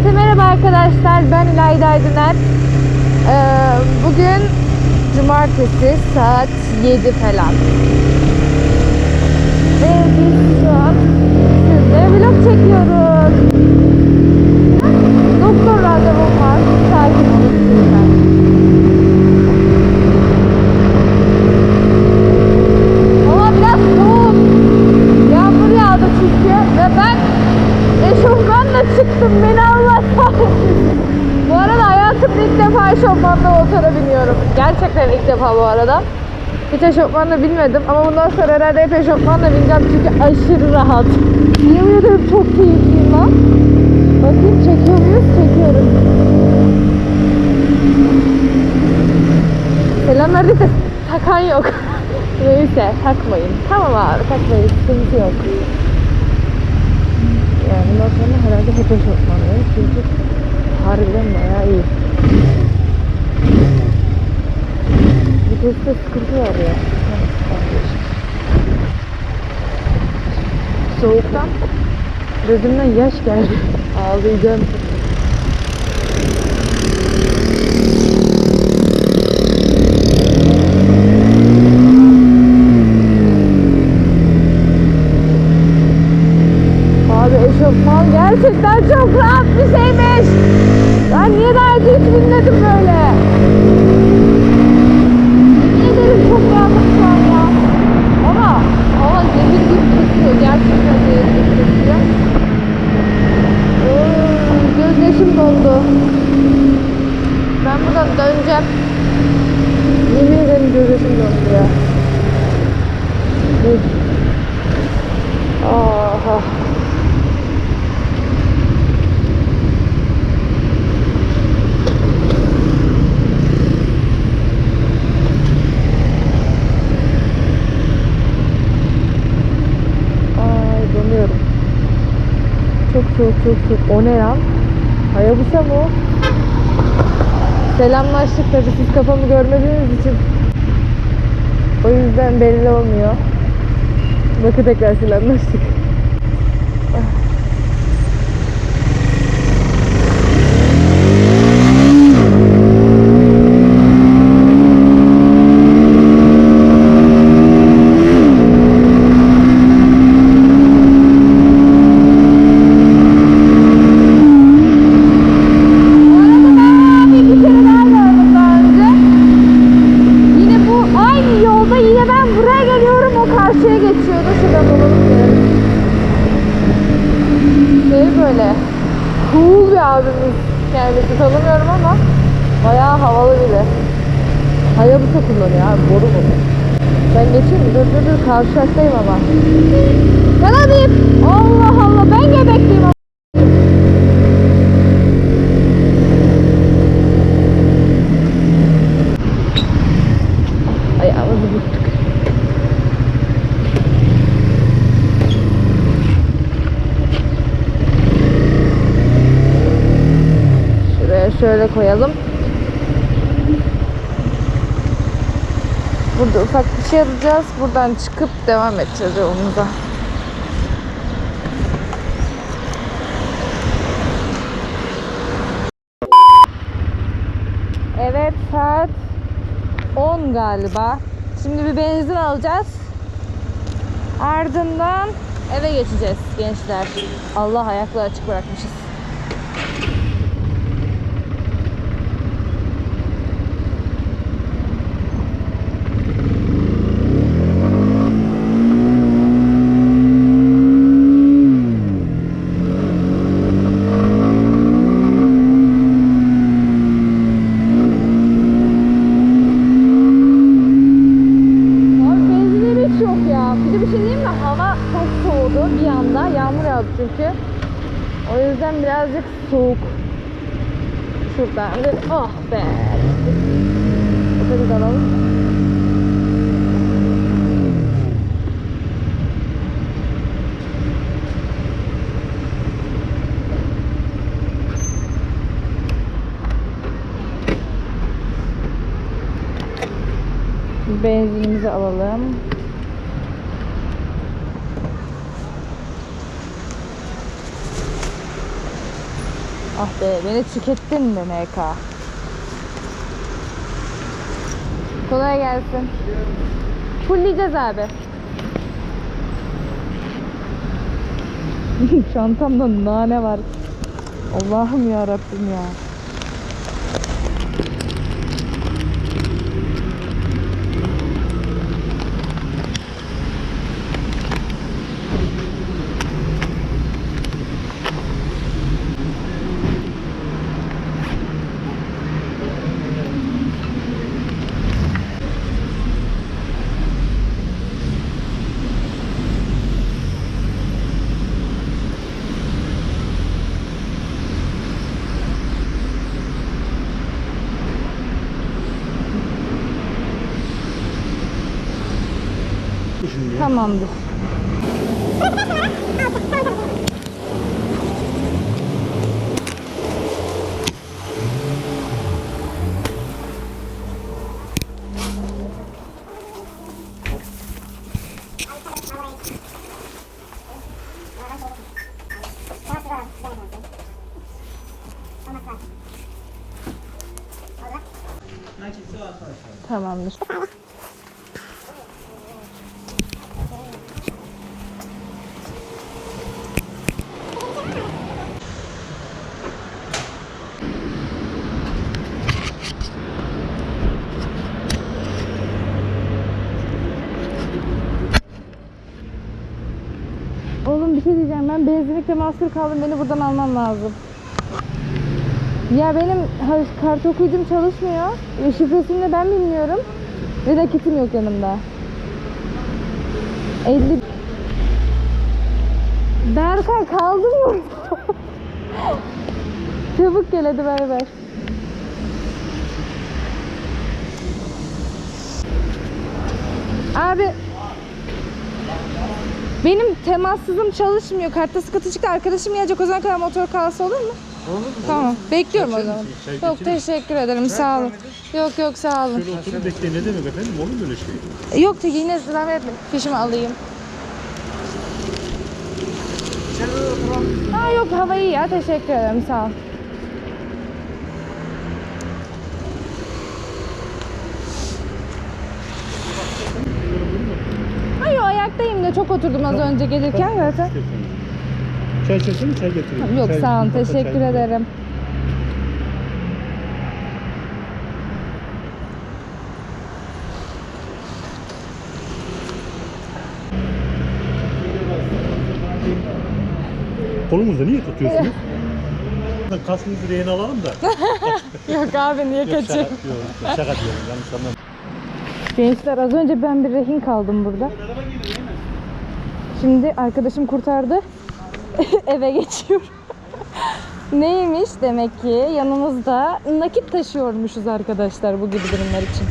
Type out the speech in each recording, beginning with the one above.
Herkese merhaba arkadaşlar. Ben İlayda Aydıner. Ee, bugün cumartesi saat 7 falan. Ve biz şu an sizle vlog çekiyoruz. Doktor randevum var. Takip edin lütfen. Hava biraz soğuk. Yağmur yağdı çünkü ve ben eşofmanla çıktım. Beni Allah kahretsin. Bu arada hayatımda ilk defa eşofmanla motora biniyorum. Gerçekten ilk defa bu arada. Hiç eşofmanla bilmedim ama bundan sonra herhalde hep eşofmanla bineceğim çünkü aşırı rahat. Yemin ederim çok keyifliyim lan. Bakayım çekiyor muyuz? Çekiyoruz. Selam de takan yok. Neyse takmayın. Tamam abi takmayın. Sıkıntı yok. Yani bundan sonra herhalde hep eşofmanlıyım. Çünkü harbiden bayağı iyi. Viteste sıkıntı var ya. Soğuktan gözümden yaş geldi. Ağlayacağım. Abi eşofman gerçekten çok rahat bir şeymiş. Ben niye daha önce hiç bilmedim böyle. Yemin ederim çok rahatım şu an ya. Ama hava zehir gibi kesiyor. Gerçekten zehir gibi kesiyor. Oo, Doldu. Ben buradan döneceğim. Yemin ederim gözyaşım doldu ya. Aha. Çok soğuk çok soğuk. O ne ya? Hayabusa mı o? Selamlaştık tabii siz kafamı görmediğiniz için. O yüzden belli olmuyor. Bakın tekrar selamlaştık. Bu arada ben bir kere daha gördüm daha önce. Yine bu aynı yolda yine ben buraya geliyorum o karşıya geçiyordu. Şuradan dolanıp gelelim. Şey böyle cool bir abimiz. Kendisi tanımıyorum ama bayağı havalı biri. Hayabusa kullanıyor abi boru bu. Ben geçeyim? Dur dur dur kavşaktayım ama. Ben alayım. Allah Allah ben göbekliyim ama. Ayağımızı büktük. Şuraya şöyle koyalım. Burada ufak bir şey alacağız. Buradan çıkıp devam edeceğiz yolumuza. Evet saat 10 galiba. Şimdi bir benzin alacağız. Ardından eve geçeceğiz gençler. Allah ayakları açık bırakmışız. Abi benzinleri hiç yok ya. Bir de bir şey diyeyim mi? Hava çok soğudu bir anda. Yağmur yağdı çünkü. O yüzden birazcık soğuk. Şuradan bir oh be. Otobüs alalım. Benzinimizi alalım. Ah be beni tükettin be MK. Kolay gelsin. Fulleyeceğiz abi. Çantamda nane var. Allah'ım ya Rabbim ya. Tamamdır. Tamamdır. Oğlum bir şey diyeceğim. Ben benzinlikte mahsur kaldım. Beni buradan alman lazım. Ya benim kart okuyucum çalışmıyor. E, şifresini de ben bilmiyorum. Ve nakitim yok yanımda. 50 Berkay kaldın mı? Çabuk gel hadi bay. Abi benim temassızım çalışmıyor. Kartta sıkıntı çıktı. Arkadaşım gelecek o zaman kadar motor kalsa olur mu? Olur. Tamam. Bekliyorum o zaman. Çay Yok getirir teşekkür ederim. Sağ olun. Yok yok sağ olun. Şöyle oturup bekleyin ne demek efendim olur mu öyle şey? Yok da yine zahmet etme. Fişimi alayım. Ha yok hava iyi ya. Teşekkür ederim. Sağ ol. Ayaktayım da çok oturdum az önce gelirken zaten. Çay içersin mi? Çay getireyim. Yok Çay- sağ olun. Teşekkür çay var. ederim. Kolumuzda niye tutuyorsunuz? Kaskınızı rehin alalım da. Yok abi niye Yok, şaka kaçayım? diyorum. Şaka diyorum. Yanlış anlamayın. Gençler az önce ben bir rehin kaldım burada. Şimdi arkadaşım kurtardı. Eve geçiyor. Neymiş demek ki yanımızda nakit taşıyormuşuz arkadaşlar bu gibi durumlar için.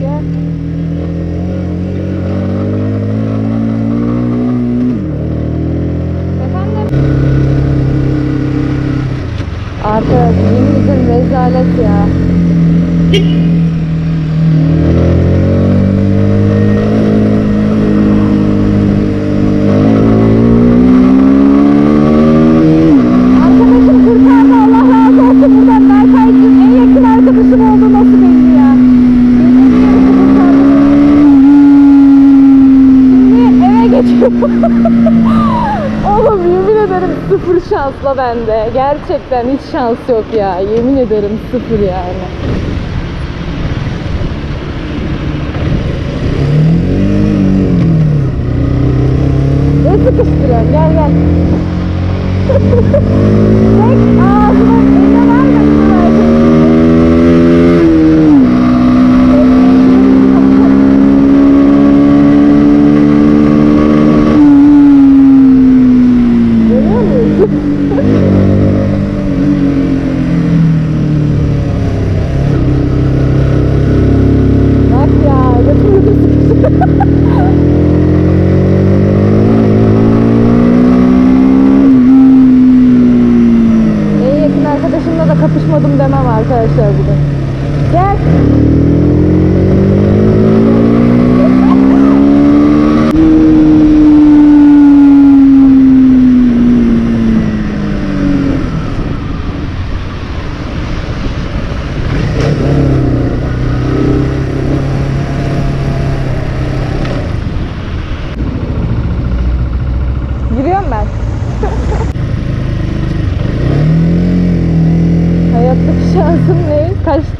Gel. Efendim? Artık yemin ederim rezalet ya. Arkadaşım kurtardı Allah razı olsun buradan Berkay'cığım en yakın arkadaşım oldu nasıl belli ya. Yemin ediyorum ki kurtardı. Şimdi eve geçiyorum. Oğlum yemin ederim sıfır şansla bende. Gerçekten hiç şans yok ya. Yemin ederim sıfır yani. Ne sıkıştırıyorsun? Gel gel. Tek ağzına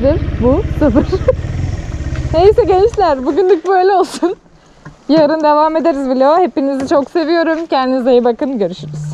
Kaçtır? Bu sıfır. Neyse gençler bugünlük böyle olsun. Yarın devam ederiz vloga. Hepinizi çok seviyorum. Kendinize iyi bakın. Görüşürüz.